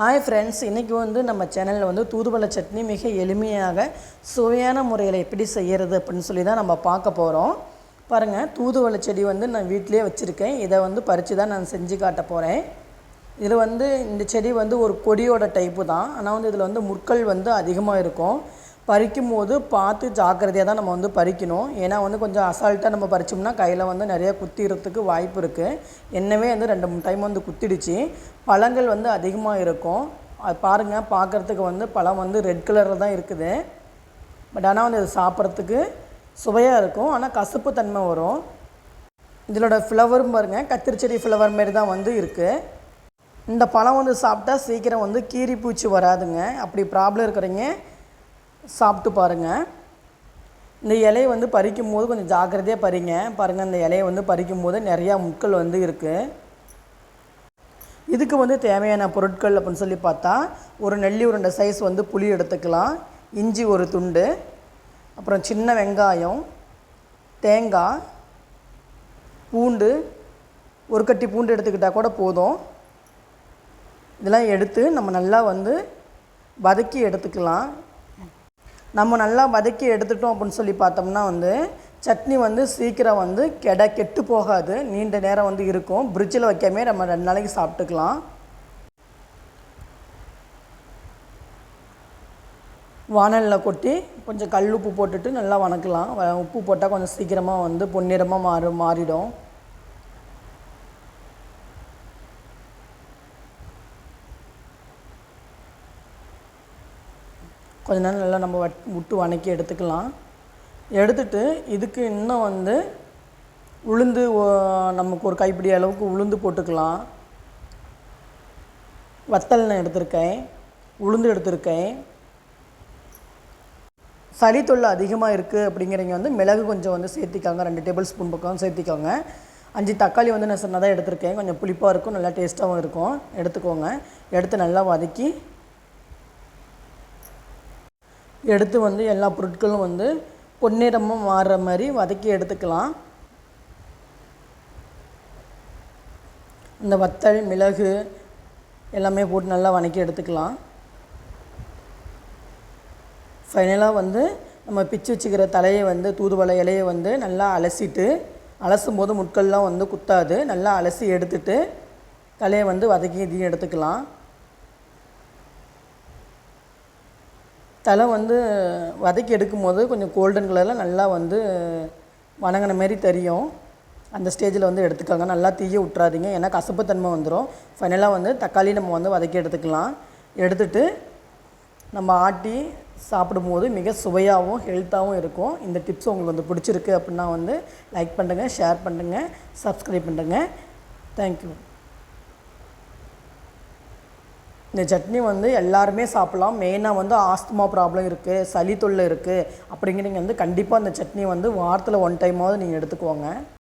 Hi friends இன்றைக்கி வந்து நம்ம சேனலில் வந்து தூதுவளை சட்னி மிக எளிமையாக சுவையான முறையில் எப்படி செய்கிறது அப்படின்னு சொல்லி தான் நம்ம பார்க்க போகிறோம் பாருங்கள் தூதுவளை செடி வந்து நான் வீட்டிலே வச்சுருக்கேன். இதை வந்து பறித்து தான் நான் செஞ்சு காட்ட போகிறேன் இதில் வந்து இந்த செடி வந்து ஒரு கொடியோட டைப்பு தான். ஆனால் வந்து இதில் வந்து முற்கள் வந்து அதிகமாக இருக்கும். பறிக்கும் போது பார்த்து ஜாக்கிரதையாக தான் நம்ம வந்து பறிக்கணும். ஏன்னா வந்து கொஞ்சம் அசால்ட்டாக நம்ம பறிச்சோம்னா கையில் வந்து நிறைய குத்திடுறதுக்கு வாய்ப்பு இருக்குது என்னவே வந்து ரெண்டு மூணு டைம் வந்து குத்திடுச்சு. பழங்கள் வந்து அதிகமாக இருக்கும். அது பாருங்கள் பார்க்குறதுக்கு வந்து பழம் வந்து ரெட் கலரில் தான் இருக்குது. பட் ஆனால் வந்து இது சாப்பிட்றதுக்கு சுவையாக இருக்கும். ஆனால் கசப்பு தன்மை வரும். இதோட ஃப்ளவரும் பாருங்கள் கத்திரிச்செடி ஃப்ளவர் மாரி தான் வந்து இருக்குது இந்த பழம் வந்து சாப்பிட்டா சீக்கிரம் வந்து கீரி பூச்சி வராதுங்க. அப்படி ப்ராப்ளம் இருக்கிறீங்க சாப்பிட்டு பாருங்கள் இந்த இலையை வந்து பறிக்கும் போது கொஞ்சம் ஜாக்கிரதையாக பறிங்க. பாருங்கள் இந்த இலையை வந்து பறிக்கும் போது நிறையா முட்கள் வந்து இருக்குது இதுக்கு வந்து தேவையான பொருட்கள் அப்படின்னு சொல்லி பார்த்தா ஒரு நெல்லி உருண்டை சைஸ் வந்து புளி எடுத்துக்கலாம். இஞ்சி ஒரு துண்டு. அப்புறம் சின்ன வெங்காயம் தேங்காய் பூண்டு. ஒரு கட்டி பூண்டு எடுத்துக்கிட்டால் கூட போதும். இதெல்லாம் எடுத்து நம்ம நல்லா வந்து வதக்கி எடுத்துக்கலாம். நம்ம நல்லா வதக்கி எடுத்துட்டோம் அப்படின்னு சொல்லி பார்த்தோம்னா வந்து சட்னி வந்து சீக்கிரம் வந்து கெட கெட்டு போகாது. நீண்ட நேரம் வந்து இருக்கும். ஃப்ரிட்ஜில் வைக்காமே நம்ம ரெண்டு நாளைக்கு சாப்பிட்டுக்கலாம். வானலில் கொட்டி கொஞ்சம் கல் உப்பு போட்டுட்டு நல்லா வணக்கலாம். வ- உப்பு போட்டால் கொஞ்சம் சீக்கிரமாக வந்து பொன்னிறமாக மாறு மாறிடும். கொஞ்ச நேரம் நல்லா நம்ம வட் விட்டு வணக்கி எடுத்துக்கலாம். எடுத்துட்டு இதுக்கு இன்னும் வந்து உளுந்து ஓ- நமக்கு ஒரு கைப்பிடி அளவுக்கு உளுந்து போட்டுக்கலாம். வத்தல் நான் எடுத்திருக்கேன். உளுந்து எடுத்திருக்கேன். சளி தொல்லை அதிகமாக இருக்குது அப்படிங்கிறவங்க வந்து மிளகு கொஞ்சம் வந்து சேர்த்திக்கோங்க. ரெண்டு டேபிள் ஸ்பூன் பக்கம் சேர்த்திக்கோங்க. அஞ்சு தக்காளி வந்து நான் சின்னதாக எடுத்திருக்கேன். கொஞ்சம் புளிப்பாக இருக்கும் நல்லா டேஸ்ட்டாகவும் இருக்கும். எடுத்துக்கோங்க. எடுத்து நல்லா வதக்கி எடுத்து வந்து எல்லா பொருட்களும் வந்து பொன்னிறமாக மாறுற மாதிரி வதக்கி எடுத்துக்கலாம். இந்த வத்தல் மிளகு எல்லாமே போட்டு நல்லா வதக்கி எடுத்துக்கலாம். ஃபைனலாக வந்து நம்ம பிச்சு வச்சுக்கிற தலையை வந்து தூதுவளை இலையை வந்து நல்லா அலசிட்டு அலசும் போது முட்கள்லாம் வந்து குத்தாது. நல்லா அலசி எடுத்துட்டு தலையை வந்து வதக்கி இதையும் எடுத்துக்கலாம். தலை வந்து வதக்கி எடுக்கும்போது கொஞ்சம் கோல்டன் கலரில் நல்லா வந்து வணங்கின மாரி தெரியும். அந்த ஸ்டேஜில் வந்து எடுத்துக்கோங்க. நல்லா தீய விட்றாதீங்க ஏன்னா கசப்புத்தன்மை வந்துடும் ஃபைனலாக வந்து தக்காளி நம்ம வந்து வதக்கி எடுத்துக்கலாம். எடுத்துட்டு நம்ம ஆட்டி சாப்பிடும்போது மிக சுவையாகவும் ஹெல்த்தாகவும் இருக்கும். இந்த டிப்ஸ் உங்களுக்கு வந்து பிடிச்சிருக்கு அப்படின்னா வந்து லைக் பண்ணுங்கள் ஷேர் பண்ணுங்கள் சப்ஸ்கிரைப் பண்ணுங்கள் தேங்க்யூ இந்த சட்னி வந்து எல்லாருமே சாப்பிட்லாம். மெயினாக வந்து ஆஸ்துமா ப்ராப்ளம் இருக்குது சளி தொல்லை இருக்குது அப்படிங்கிறீங்க வந்து கண்டிப்பாக இந்த சட்னி வந்து வாரத்தில் ஒன் டைமாவது நீங்கள் எடுத்துக்கோங்க.